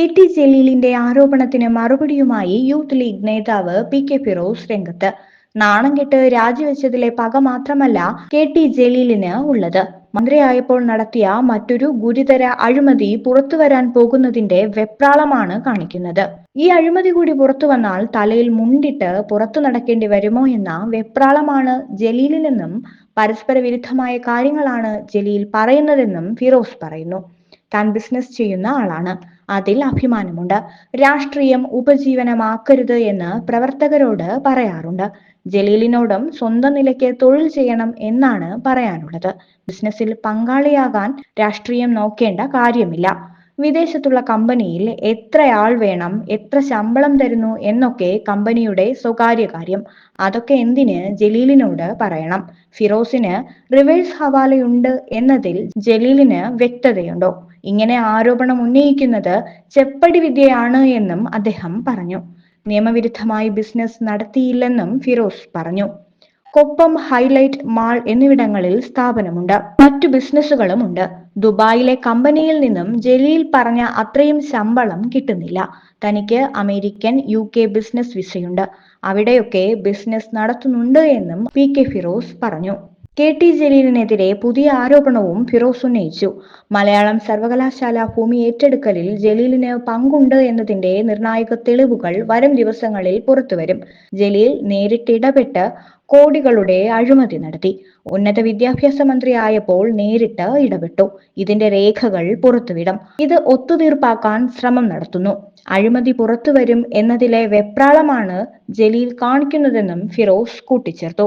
K T ജലീലിന്റെ ആരോപണത്തിന് മറുപടിയുമായി യൂത്ത് ലീഗ് നേതാവ് പി കെ ഫിറോസ് രംഗത്ത്. നാണം കെട്ട് രാജിവെച്ചതിലെ പക മാത്രമല്ല കെ ടി ജലീലിന് ഉള്ളത്. മന്ത്രിയായപ്പോൾ നടത്തിയ മറ്റൊരു ഗുരുതര അഴിമതി പുറത്തു വരാൻ പോകുന്നതിന്റെ വെപ്രാളമാണ് കാണിക്കുന്നത്. ഈ അഴിമതി കൂടി പുറത്തു വന്നാൽ തലയിൽ മുണ്ടിട്ട് പുറത്തു നടക്കേണ്ടി വരുമോ എന്ന വെപ്രാളമാണ് ജലീലിനെന്നും പരസ്പര വിരുദ്ധമായ കാര്യങ്ങളാണ് ജലീൽ പറയുന്നതെന്നും ഫിറോസ് പറയുന്നു. താൻ ബിസിനസ് ചെയ്യുന്ന ആളാണ്. അതിൽ അഭിമാനമുണ്ട്. രാഷ്ട്രീയം ഉപജീവനമാക്കരുത് എന്ന് പ്രവർത്തകരോട് പറയാറുണ്ട്. ജലീലിനോടും സ്വന്തം നിലയ്ക്ക് തൊഴിൽ ചെയ്യണം എന്നാണ് പറയാനുള്ളത്. ബിസിനസ്സിൽ പങ്കാളിയാകാൻ രാഷ്ട്രീയം നോക്കേണ്ട കാര്യമില്ല. വിദേശത്തുള്ള കമ്പനിയിൽ എത്ര ആൾ വേണം എത്ര ശമ്പളം തരുന്നു എന്നൊക്കെ കമ്പനിയുടെ സ്വകാര്യ കാര്യം. അതൊക്കെ എന്തിന് ജലീലിനോട് പറയണം? ഫിറോസിന് റിവേഴ്സ് ഹവാലയുണ്ട് എന്നതിൽ ജലീലിന് വ്യക്തതയുണ്ടോ? ഇങ്ങനെ ആരോപണം ഉന്നയിക്കുന്നത് ചെപ്പടി വിദ്യയാണ് എന്നും അദ്ദേഹം പറഞ്ഞു. നിയമവിരുദ്ധമായി ബിസിനസ് നടത്തിയില്ലെന്നും ഫിറോസ് പറഞ്ഞു. കൊപ്പം ഹൈലൈറ്റ് മാൾ എന്നിവിടങ്ങളിൽ സ്ഥാപനമുണ്ട്. മറ്റു ബിസിനസ്സുകളും ഉണ്ട്. ദുബായിലെ കമ്പനിയിൽ നിന്നും ജലീൽ പറഞ്ഞ അത്രയും ശമ്പളം കിട്ടുന്നില്ല. തനിക്ക് അമേരിക്കൻ യു കെ ബിസിനസ് വിസയുണ്ട്. അവിടെയൊക്കെ ബിസിനസ് നടത്തുന്നുണ്ട് എന്നും പി കെ ഫിറോസ് പറഞ്ഞു. കെ ടി ജലീലിനെതിരെ പുതിയ ആരോപണവും ഫിറോസ് ഉന്നയിച്ചു മലയാളം സർവകലാശാല ഭൂമി ഏറ്റെടുക്കലിൽ ജലീലിന് പങ്കുണ്ട് എന്നതിന്റെ നിർണായക തെളിവുകൾ വരും ദിവസങ്ങളിൽ പുറത്തുവരും. ജലീൽ നേരിട്ടിടപെട്ട് കോടികളുടെ അഴിമതി നടത്തി. ഉന്നത വിദ്യാഭ്യാസ മന്ത്രി ആയപ്പോൾ നേരിട്ട് ഇടപെട്ടു. ഇതിന്റെ രേഖകൾ പുറത്തുവിടും. ഇത് ഒത്തുതീർപ്പാക്കാൻ ശ്രമം നടത്തുന്നു. അഴിമതി പുറത്തുവരും എന്നതിലെ വെപ്രാളമാണ് ജലീൽ കാണിക്കുന്നതെന്നും ഫിറോസ് കൂട്ടിച്ചേർത്തു.